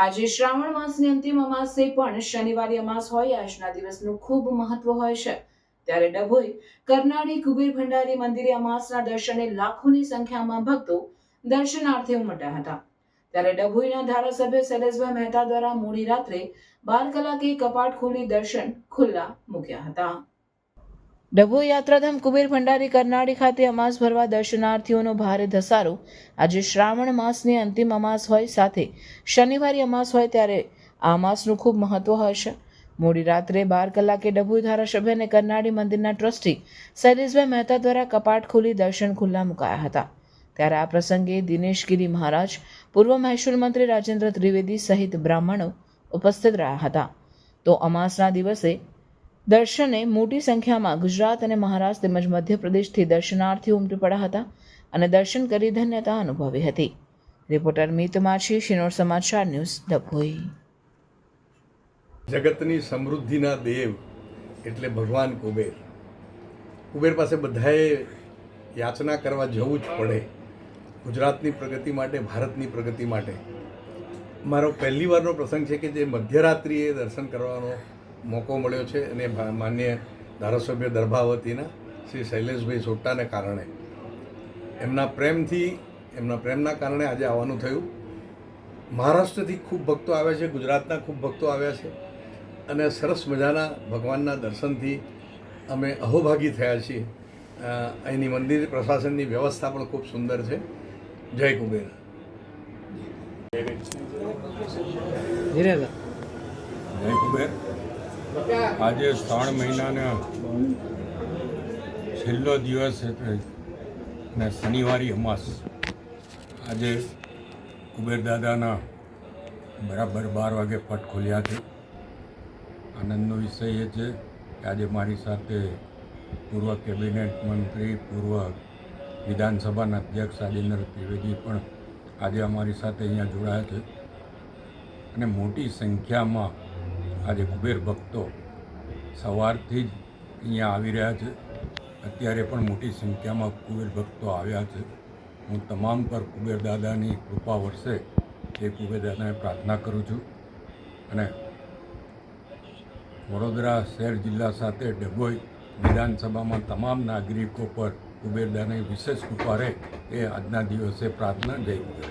આજે શ્રાવણ માસની અંતિમ અમાસે પણ શનિવારે અમાસ હોય, આજના દિવસનું ખૂબ મહત્વ હોય છે. ત્યારે ડભોઈ, કરનાળી, કુબેર ભંડારી મંદિરે અમાસના દર્શને લાખોની સંખ્યામાં ભક્તો દર્શનાર્થે ઉમટ્યા હતા. ત્યારે ડભોઈના ધારાસભ્ય શૈલેષભાઈ મહેતા દ્વારા મોડી રાત્રે બાર કલાકે કપાટ ખોલી દર્શન ખુલ્લા મૂક્યા હતા. ડભોઈ યાત્રાધામ કુબેર ભંડારી કરનાળી ખાતે અમાસ ભરવા દર્શનાર્થીઓનો ભારે ધસારો. આજે શ્રાવણ માસની અંતિમ અમાસ હોય સાથે શનિવારે અમાસ હોય ત્યારે આ અમાસનું ખૂબ મહત્વ હશે. મોડી રાત્રે બાર કલાકે ડભોઈ ધારાસભ્ય અને કરનાળી મંદિરના ટ્રસ્ટી શૈલેષભાઈ મહેતા દ્વારા કપાટ ખોલી દર્શન ખુલ્લા મુકાયા હતા. ત્યારે આ પ્રસંગે દિનેશગીરી મહારાજ, પૂર્વ મહેસૂલ મંત્રી રાજેન્દ્ર ત્રિવેદી સહિત બ્રાહ્મણો ઉપસ્થિત રહ્યા હતા. તો અમાસના દિવસે દર્શને મોટી સંખ્યામાં ગુજરાત અને મહારાષ્ટ્ર તેમજ મધ્યપ્રદેશથી દર્શનાર્થીઓ ઉમટી પડ્યા હતા અને દર્શન કરી ધન્યતા અનુભવી હતી. રિપોર્ટર મિત માછી, શિનોર સમાચાર, ન્યૂઝ ડભોઈ. જગતની સમૃદ્ધિના દેવ એટલે ભગવાન કુબેર. કુબેર પાસે બધાએ યાચના કરવા જવું જ પડે ગુજરાતની પ્રગતિ માટે, ભારતની પ્રગતિ માટે. મારો પહેલી વારનો પ્રસંગ છે કે જે મધ્યરાત્રિએ દર્શન કરવાનો મોકો મળ્યો છે અને માન્ય ધારાસભ્ય દર્ભાવતીના શ્રી શૈલેષભાઈ સોટ્ટાને કારણે. એમના પ્રેમથી એમના પ્રેમના કારણે આજે આવવાનું થયું. મહારાષ્ટ્રથી ખૂબ ભક્તો આવ્યા છે ગુજરાતના ખૂબ ભક્તો આવ્યા છે અને સરસ મજાના ભગવાનના દર્શનથી અમે અહોભાગી થયા છીએ. અહીંની મંદિર પ્રશાસનની વ્યવસ્થા પણ ખૂબ સુંદર છે. જય કુબેર. જય કુબેર. આજે શ્રાવણ મહિનાના છેલ્લો દિવસ એટલે ને શનિવારી અમાસ. આજે કુબેર દાદાના બરાબર બાર વાગે પટ ખોલ્યા છે. આનંદનો વિષય એ છે કે આજે મારી સાથે પૂર્વ કેબિનેટ મંત્રી, પૂર્વ વિધાનસભાના અધ્યક્ષ રાજેન્દ્ર ત્રિવેદી પણ આજે અમારી સાથે અહીંયા જોડાયા છે. અને મોટી સંખ્યામાં આજે કુબેર ભક્તો સવારથી જ અહીંયા આવી રહ્યા છે. અત્યારે પણ મોટી સંખ્યામાં કુબેર ભક્તો આવ્યા છે. હું તમામ પર કુબેર દાદાની કૃપા વરસે એ કુબેર દાદાને પ્રાર્થના કરું છું. અને વડોદરા શહેર જિલ્લા સાથે ડભોઈ વિધાનસભામાં તમામ નાગરિકો પર કુબેર દાદાની વિશેષ કૃપા રહે એ આજના દિવસે પ્રાર્થના જય કુબેર.